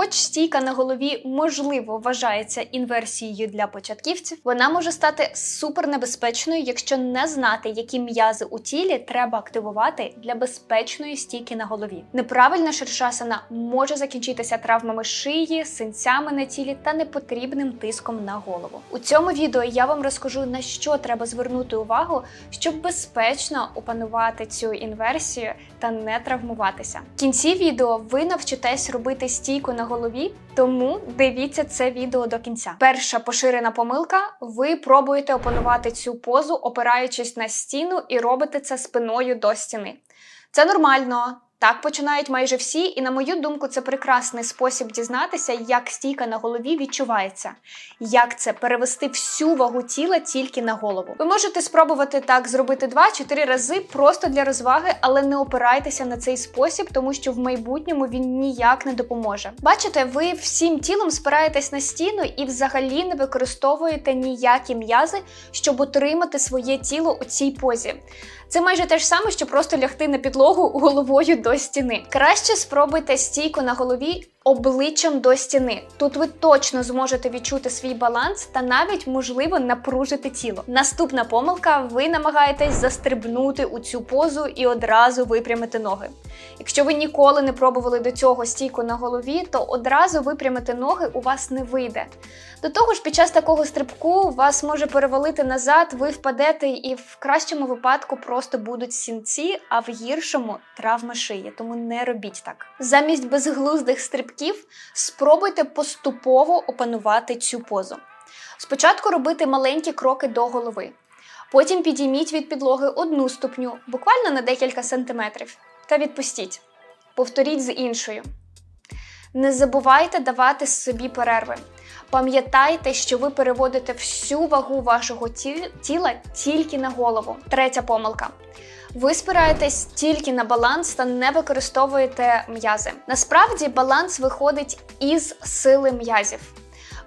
Хоч стійка на голові можливо вважається інверсією для початківців, вона може стати супернебезпечною, якщо не знати, які м'язи у тілі треба активувати для безпечної стійки на голові. Неправильна ширшасана може закінчитися травмами шиї, синцями на тілі та непотрібним тиском на голову. У цьому відео я вам розкажу на що треба звернути увагу, щоб безпечно опанувати цю інверсію та не травмуватися. В кінці відео ви навчитесь робити стійку на голові, тому дивіться це відео до кінця. Перша поширена помилка: ви пробуєте опанувати цю позу, опираючись на стіну, і робите це спиною до стіни. Це нормально. Так починають майже всі, і на мою думку, це прекрасний спосіб дізнатися, як стійка на голові відчувається, як це перевести всю вагу тіла тільки на голову. Ви можете спробувати так зробити 2-4 рази просто для розваги, але не опирайтеся на цей спосіб, тому що в майбутньому він ніяк не допоможе. Бачите, ви всім тілом спираєтесь на стіну і взагалі не використовуєте ніякі м'язи, щоб утримати своє тіло у цій позі. Це майже те ж саме, що просто лягти на підлогу головою стіни. Краще спробуйте стійку на голові обличчям до стіни. Тут ви точно зможете відчути свій баланс та навіть можливо напружити тіло. Наступна помилка: ви намагаєтесь застрибнути у цю позу і одразу випрямити ноги. Якщо ви ніколи не пробували до цього стійку на голові, то одразу випрямити ноги у вас не вийде. До того ж, під час такого стрибку вас може перевалити назад, ви впадете, і в кращому випадку просто будуть сінці, а в гіршому травма шиї. Тому не робіть так. Замість безглуздих стрибків спробуйте поступово опанувати цю позу. Спочатку робити маленькі кроки до голови. Потім підійміть від підлоги одну ступню, буквально на декілька сантиметрів, та відпустіть. Повторіть з іншою. Не забувайте давати собі перерви. Пам'ятайте, що ви переводите всю вагу вашого тіла тільки на голову. Третя помилка. Ви спираєтесь тільки на баланс та не використовуєте м'язи. Насправді баланс виходить із сили м'язів.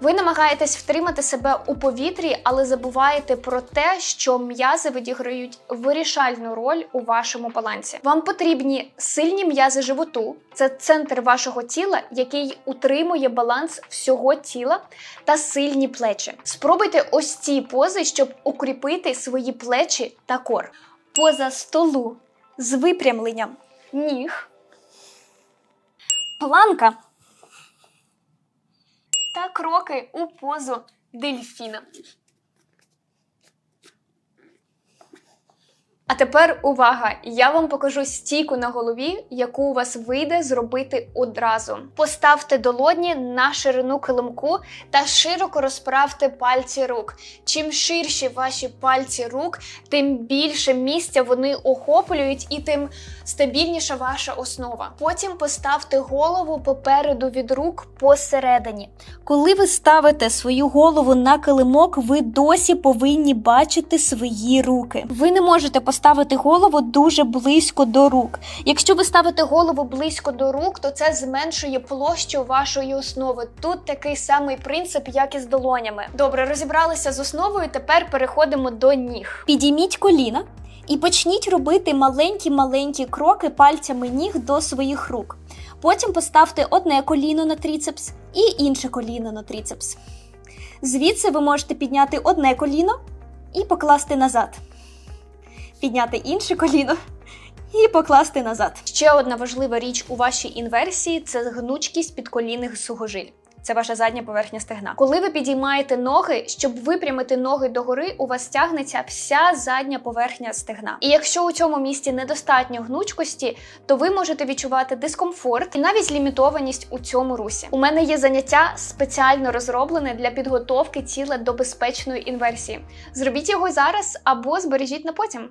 Ви намагаєтесь втримати себе у повітрі, але забуваєте про те, що м'язи відіграють вирішальну роль у вашому балансі. Вам потрібні сильні м'язи животу, це центр вашого тіла, який утримує баланс всього тіла, та сильні плечі. Спробуйте ось ці пози, щоб укріпити свої плечі та кор. Поза столу з випрямленням ніг, планка та кроки у позу дельфіна. А тепер увага! Я вам покажу стійку на голові, яку у вас вийде зробити одразу. Поставте долоні на ширину килимку та широко розправте пальці рук. Чим ширші ваші пальці рук, тим більше місця вони охоплюють і тим стабільніша ваша основа. Потім поставте голову попереду від рук посередині. Коли ви ставите свою голову на килимок, ви досі повинні бачити свої руки. Ви не можете поставити голову дуже близько до рук. Якщо ви ставите голову близько до рук, то це зменшує площу вашої основи. Тут такий самий принцип, як і з долонями. Добре, розібралися з основою. Тепер переходимо до ніг. Підійміть коліна і почніть робити маленькі-маленькі кроки пальцями ніг до своїх рук. Потім поставте одне коліно на тріцепс і інше коліно на тріцепс. Звідси ви можете підняти одне коліно і покласти назад. Підняти інше коліно і покласти назад. Ще одна важлива річ у вашій інверсії це гнучкість підколінних сугожиль. Це ваша задня поверхня стегна. Коли ви підіймаєте ноги, щоб випрямити ноги догори, у вас тягнеться вся задня поверхня стегна. І якщо у цьому місці недостатньо гнучкості, то ви можете відчувати дискомфорт і навіть лімітованість у цьому русі. У мене є заняття спеціально розроблене для підготовки тіла до безпечної інверсії. Зробіть його зараз або збережіть на потім.